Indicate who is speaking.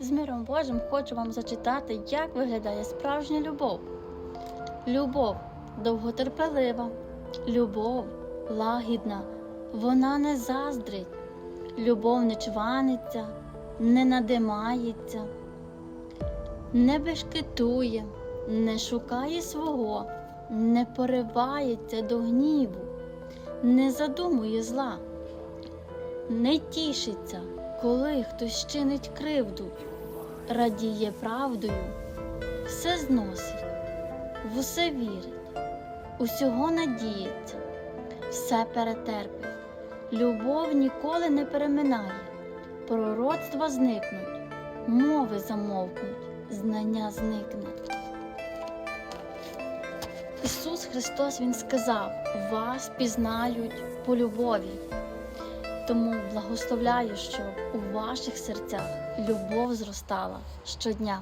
Speaker 1: З миром Божим хочу вам зачитати, як виглядає справжня любов. Любов довготерпелива, любов лагідна, вона не заздрить, любов не чваниться, не надимається, не бешкетує, не шукає свого, не поривається до гніву, не задумує зла, не тішиться, коли хтось чинить кривду, радіє правдою, все зносить, в усе вірить, усього надіється, все перетерпить. Любов ніколи не переминає, пророцтва зникнуть, мови замовкнуть, знання зникне. Ісус Христос Він сказав: вас пізнають по любові. Тому благословляю, щоб у ваших серцях любов зростала щодня.